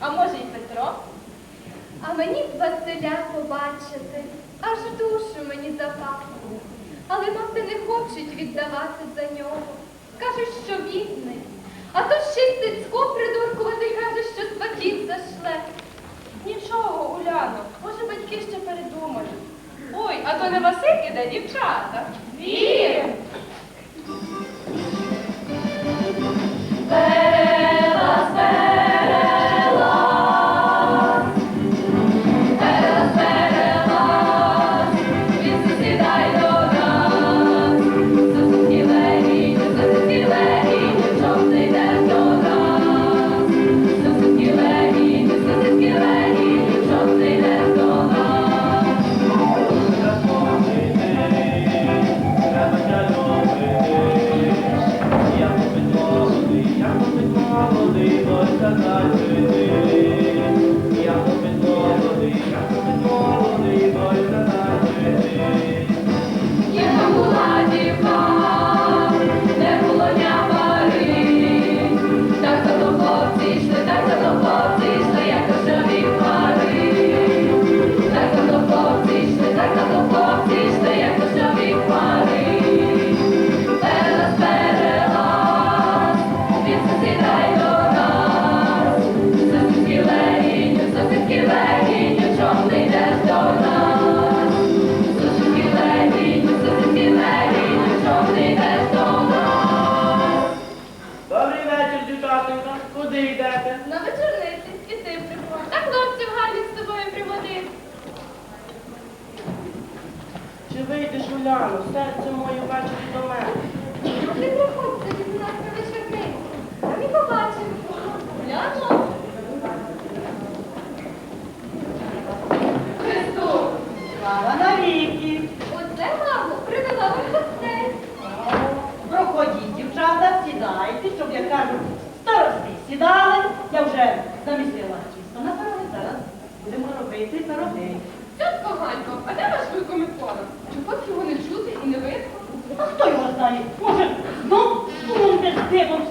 А може й Петро? А мені б Василя побачити, аж душу мені запахло. Але мати не хочуть віддавати за нього. Кажуть, що бідний. А то ще й Стецько придуркувати каже, що сватів зашле. Нічого, Уляно, може батьки ще передумають. Ой, а то не Василь іде, дівчата. Вір! Чи вийдеш Уляно, серце моє ввечері до мене? А ти приходь собі до нас на вечорниці. А ми побачимо. Гляну. Христу! Слава навіки! Оце, мамо, привела вам гостей. Проходіть, дівчата, сідайте, щоб, як кажуть, старости сідали. Я вже замісила тісто на пироги. Зараз будемо робити пироги. Тітко Ганько, а де ваш Микола? Чого не чути і не видно? А хто його знає? Може, знов дивом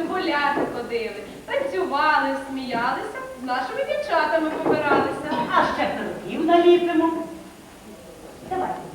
вулицю гуляти ходили, танцювали, сміялися, з нашими дівчатами побиралися. А ще пирогів наліпимо. Давайте.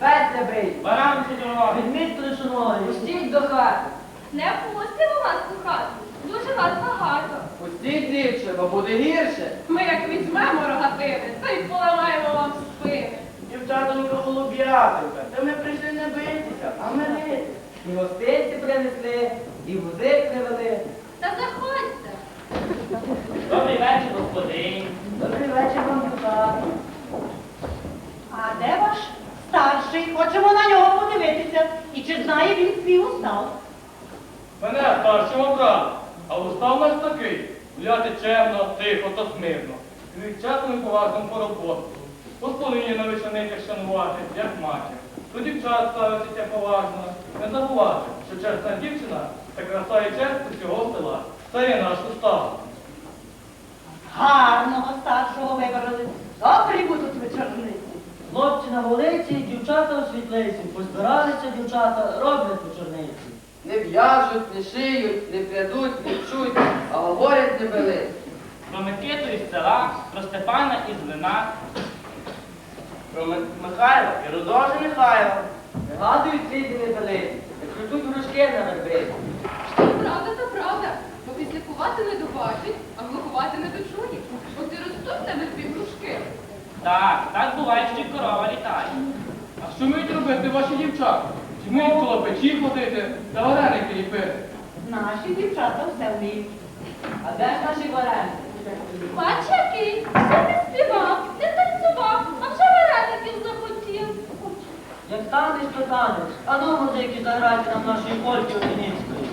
Старий, баранці дороги, відміть клишоної. Пустіть до хати. Не пустимо вас у хату. Дуже вас багато. Пустіть ліпше, бо буде гірше. Ми як візьмемо рогатини, то й поламаємо вам спини. Дівчатонько голуб'ятенька, та ми прийшли не битися, а миритися. І гостинці принесли, і музик привели. Та заходьте. Добрий вечір, господині. Добрий вечір вам, дівчата. Старший? Хочемо на нього подивитися. І чи знає він свій устав? Мене старшого брата, а устав у нас такий. Гуляти чемно, тихо та смирно. І від часом і поважним по роботу. Господині на вечорницях шанувати, як матір. До дівчат ставитися поважно. Не забувати, що чесна дівчина це краса і честь усього села. Це є наш устав. Гарного старшого вибрали. Добрі будуть вечорниці. Хлопці на вулиці, дівчата у світлиці. Позбиралися дівчата, роблять по чорниці. Не в'яжуть, не шиють, не прядуть, не чуть, а говорять не били. Про Микиту із села, про Степана із Лина, про Ми- Михайла і Рудожа Михайла. Вигадують сліди не били, не крутуть грушки на верби. Що правда, то правда. Бо післякувати не добачить, а глухувати не дочує. От і ростуть на вербі грушки. Так, так буває, що й корова літає що вміють робити ваші дівчата. Чи вміють коло печі ходити та вареники ліпити? Наші дівчата все вміють. А де ж наші вареники? Бач, який, все не співав, не танцював, а вже вареників захотів. Як танеш, то танеш. А ну, музики, заграйте нам нашої польки української.